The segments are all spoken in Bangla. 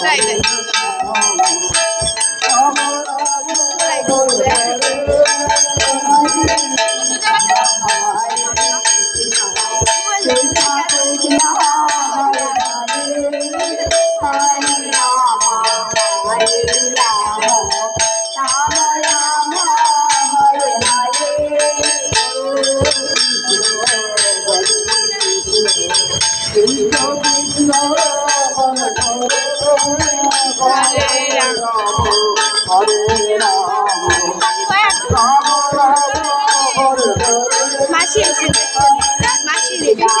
Thank you. মাসি এসে মাসি রেখেছে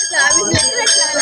Tabii. Tabii. Tabii.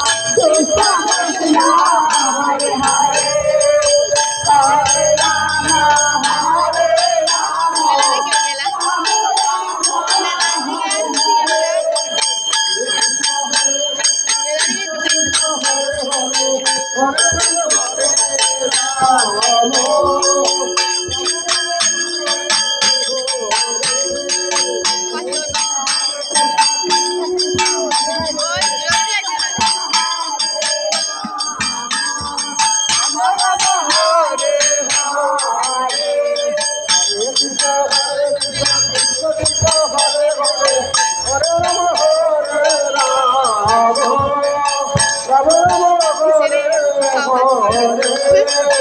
Krishna, Krishna.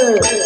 Hey!